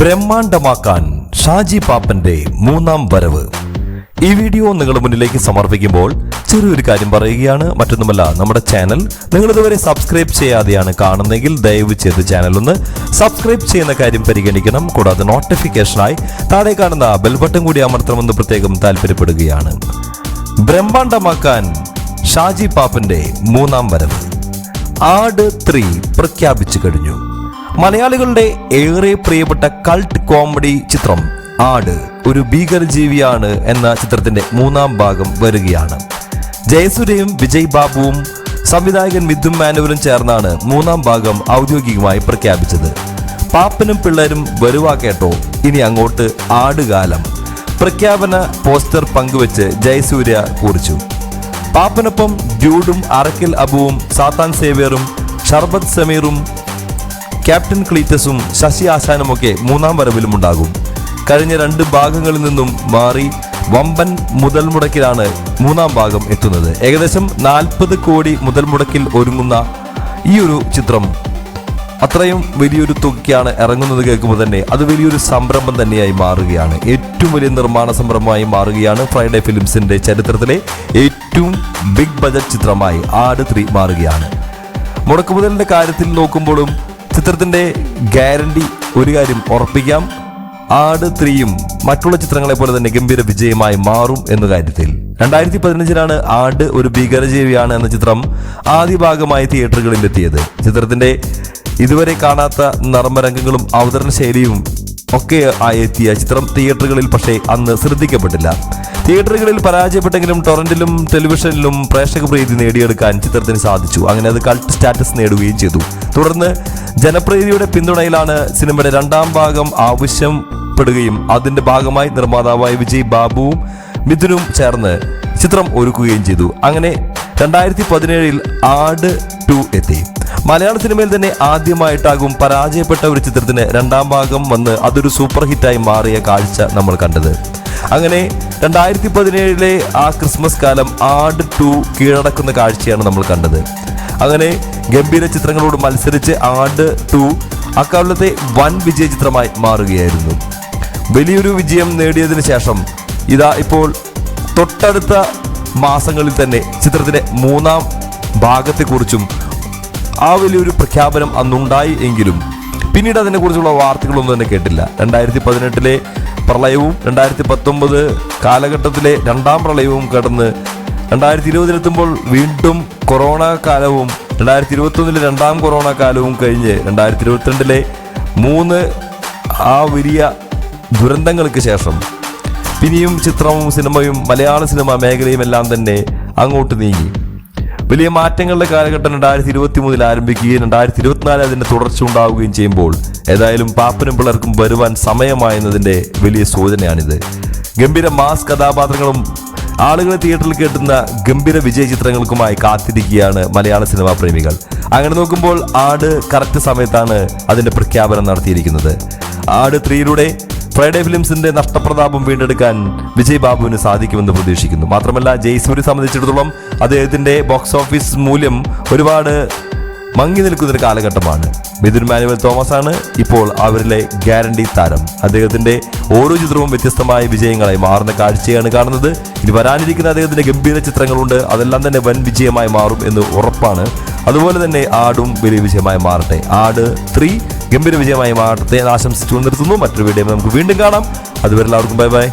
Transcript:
ബ്രഹ്മാണ്ഡമാക്കാൻ ഷാജി പാപ്പന്റെ മൂന്നാം വരവ്. ഈ വീഡിയോ നിങ്ങളുടെ മുന്നിലേക്ക് സമർപ്പിക്കുമ്പോൾ ചെറിയൊരു കാര്യം പറയുകയാണ്. മറ്റൊന്നുമല്ല നമ്മുടെ ചാനൽ നിങ്ങൾ ഇതുവരെ സബ്സ്ക്രൈബ് ചെയ്യാതെയാണ് കാണുന്നതെങ്കിൽ ദയവ് ചെയ്ത് ചാനൽ ഒന്ന് സബ്സ്ക്രൈബ് ചെയ്യുന്ന കാര്യം പരിഗണിക്കണം. കൂടാതെ നോട്ടിഫിക്കേഷനായി താഴെ കാണുന്ന ബെൽബട്ടൺ കൂടി അമർത്തണമെന്ന് പ്രത്യേകം താല്പര്യപ്പെടുകയാണ് ബ്രഹ്മാണ്ഡമാക്കാൻ ഷാജി പാപ്പന്റെ മൂന്നാം വരവ്. ആട് ത്രീ പ്രഖ്യാപിച്ചു കഴിഞ്ഞു. മലയാളികളുടെ ഏറെ പ്രിയപ്പെട്ട കൾട്ട് കോമഡി ചിത്രം ആട് ഒരു ഭീകരജീവിയാണ് എന്ന ചിത്രത്തിന്റെ മൂന്നാം ഭാഗം വരികയാണ്. ജയസൂര്യയും വിജയ് ബാബുവും സംവിധായകൻ മിഥുൻ മാനുവലും ചേർന്നാണ് മൂന്നാം ഭാഗം ഔദ്യോഗികമായി പ്രഖ്യാപിച്ചത്. പാപ്പനും പിള്ളേരും വരുവാ കേട്ടോ ഇനി അങ്ങോട്ട് ആടുകാലം. പ്രഖ്യാപന പോസ്റ്റർ പങ്കുവച്ച് ജയസൂര്യ കുറിച്ചു. പാപ്പനൊപ്പം ഡ്യൂഡും അറക്കിൽ അബുവും സാത്താൻ സേവ്യറും ഷർബത് സമീറും ക്യാപ്റ്റൻ ക്ലീറ്റസും ശശി ആശാനുമൊക്കെ മൂന്നാം വരവിലും ഉണ്ടാകും കഴിഞ്ഞ രണ്ട് ഭാഗങ്ങളിൽ നിന്നും മാറി വമ്പൻ മുതൽ മുടക്കിലാണ് മൂന്നാം ഭാഗം എത്തുന്നത്. ഏകദേശം നാൽപ്പത് കോടി മുതൽ മുടക്കിൽ ഒരുങ്ങുന്ന ഈ ഒരു ചിത്രം അത്രയും വലിയൊരു തുകയ്ക്കാണ് ഇറങ്ങുന്നത് കേൾക്കുമ്പോൾ തന്നെ അത് വലിയൊരു സംരംഭം തന്നെയായി മാറുകയാണ്. ഏറ്റവും വലിയ നിർമ്മാണ സംരംഭമായി മാറുകയാണ് ഫ്രൈഡേ ഫിലിംസിന്റെ ചരിത്രത്തിലെ ഏറ്റവും ബിഗ് ബജറ്റ് ചിത്രമായി ആട് ത്രീ മാറുകയാണ്. മുടക്കുമുതലിന്റെ കാര്യത്തിൽ നോക്കുമ്പോഴും ചിത്രത്തിന്റെ ഗ്യാരണ്ടി ഒരു കാര്യം ഉറപ്പിക്കാം. ആട് ത്രീയും മറ്റുള്ള ചിത്രങ്ങളെ പോലെ തന്നെ ഗംഭീര വിജയമായി മാറും എന്ന കാര്യത്തിൽ. രണ്ടായിരത്തി പതിനഞ്ചിലാണ് ആട് ഒരു ഭീകരജീവിയാണ് എന്ന ചിത്രം ആദ്യ ഭാഗമായി തിയേറ്ററുകളിൽ എത്തിയത് ചിത്രത്തിന്റെ ഇതുവരെ കാണാത്ത നർമ്മരംഗങ്ങളും അവതരണ ശൈലിയും ഒക്കെ ആയെത്തിയ ചിത്രം തിയേറ്ററുകളിൽ പക്ഷേ അന്ന് ശ്രദ്ധിക്കപ്പെട്ടില്ല. തിയേറ്ററുകളിൽ പരാജയപ്പെട്ടെങ്കിലും ടൊറന്റിലും ടെലിവിഷനിലും പ്രേക്ഷക പ്രീതി നേടിയെടുക്കാൻ ചിത്രത്തിന് സാധിച്ചു. അങ്ങനെ അത് കൾട്ട് സ്റ്റാറ്റസ് നേടുകയും ചെയ്തു. തുടർന്ന് ജനപ്രീതിയുടെ പിന്തുണയിലാണ് സിനിമയുടെ രണ്ടാം ഭാഗം ആവശ്യപ്പെടുകയും അതിന്റെ ഭാഗമായി നിർമ്മാതാവായ വിജയ് ബാബുവും മിഥുനും ചേർന്ന് ചിത്രം ഒരുക്കുകയും ചെയ്തു. അങ്ങനെ രണ്ടായിരത്തി പതിനേഴിൽ ആഡ് ടു എത്തി. മലയാള സിനിമയിൽ തന്നെ ആദ്യമായിട്ടാകും പരാജയപ്പെട്ട ഒരു ചിത്രത്തിന് രണ്ടാം ഭാഗം വന്ന് അതൊരു സൂപ്പർ ഹിറ്റായി മാറിയ കാഴ്ച നമ്മൾ കണ്ടത്. അങ്ങനെ രണ്ടായിരത്തി പതിനേഴിലെ ആ ക്രിസ്മസ് കാലം ആഡ് ടു കീഴടക്കുന്ന കാഴ്ചയാണ് നമ്മൾ കണ്ടത്. അങ്ങനെ ഗംഭീര ചിത്രങ്ങളോട് മത്സരിച്ച് ആണ്ട് ടു അക്കാലത്തെ വൻ വിജയ ചിത്രമായി മാറുകയായിരുന്നു. വലിയൊരു വിജയം നേടിയതിനു ശേഷം ഇതാ ഇപ്പോൾ തൊട്ടടുത്ത മാസങ്ങളിൽ തന്നെ ചിത്രത്തിന്റെ മൂന്നാം ഭാഗത്തെക്കുറിച്ചും ആ വലിയൊരു പ്രഖ്യാപനം അന്നുണ്ടായി എങ്കിലും പിന്നീട് അതിനെക്കുറിച്ചുള്ള വാർത്തകളൊന്നും തന്നെ കേട്ടില്ല. രണ്ടായിരത്തി പതിനെട്ടിലെ പ്രളയവും രണ്ടായിരത്തി പത്തൊമ്പത് കാലഘട്ടത്തിലെ രണ്ടാം പ്രളയവും കടന്ന് രണ്ടായിരത്തി ഇരുപതിലെത്തുമ്പോൾ വീണ്ടും കൊറോണ കാലവും രണ്ടായിരത്തി ഇരുപത്തൊന്നിലെ രണ്ടാം കൊറോണ കാലവും കഴിഞ്ഞ് രണ്ടായിരത്തി ഇരുപത്തിരണ്ടിലെ മൂന്ന് ആ വലിയ ദുരന്തങ്ങൾക്ക് ശേഷം പിന്നെയും ചിത്രവും സിനിമയും മലയാള സിനിമ മേഖലയും എല്ലാം തന്നെ അങ്ങോട്ട് നീങ്ങി. വലിയ മാറ്റങ്ങളുടെ കാലഘട്ടം രണ്ടായിരത്തി ഇരുപത്തി മൂന്നിൽ ആരംഭിക്കുകയും രണ്ടായിരത്തി ഇരുപത്തിനാല് അതിന്റെ തുടർച്ച ഉണ്ടാവുകയും ചെയ്യുമ്പോൾ ഏതായാലും പാപ്പനും പിള്ളേർക്കും വരുവാൻ സമയമായെന്നതിന്റെ വലിയ സൂചനയാണിത്. ഗംഭീര മാസ് കഥാപാത്രങ്ങളും ആളുകളെ തിയേറ്ററിൽ കേട്ടുന്ന ഗംഭീര വിജയ ചിത്രങ്ങൾക്കുമായി കാത്തിരിക്കുകയാണ് മലയാള സിനിമാ പ്രേമികൾ. അങ്ങനെ നോക്കുമ്പോൾ ആട് കറക്റ്റ് സമയത്താണ് അതിന്റെ പ്രഖ്യാപനം നടത്തിയിരിക്കുന്നത്. ആട് ത്രീയിലൂടെ ഫ്രൈഡേ ഫിലിംസിന്റെ നഷ്ടപ്രതാപം വീണ്ടെടുക്കാൻ വിജയ് ബാബുവിന് സാധിക്കുമെന്ന് പ്രതീക്ഷിക്കുന്നു. മാത്രമല്ല ജയ്സൂരി സംബന്ധിച്ചിടത്തോളം അദ്ദേഹത്തിന്റെ ബോക്സ് ഓഫീസ് മൂല്യം ഒരുപാട് മങ്ങി നിൽക്കുന്നൊരു കാലഘട്ടമാണ്. മിഥുൻ മാനുവൽ തോമസ് ആണ് ഇപ്പോൾ അവരിലെ ഗ്യാരണ്ടി താരം. അദ്ദേഹത്തിന്റെ ഓരോ ചിത്രവും വ്യത്യസ്തമായ വിജയങ്ങളായി മാറുന്ന കാഴ്ചയാണ് കാണുന്നത്. ഇനി വരാനിരിക്കുന്ന അദ്ദേഹത്തിന്റെ ഗംഭീര ചിത്രങ്ങളുണ്ട്. അതെല്ലാം തന്നെ വൻ വിജയമായി മാറും എന്ന് ഉറപ്പാണ്. അതുപോലെ തന്നെ ആടും വലിയ വിജയമായി മാറട്ടെ. ആട് ത്രീ ഗംഭീര വിജയമായി മാറട്ടെ ആശംസിച്ചു നിർത്തുന്നു. മറ്റൊരു വീഡിയോ നമുക്ക് വീണ്ടും കാണാം. അതുവരെ എല്ലാവർക്കും ബൈ ബൈ.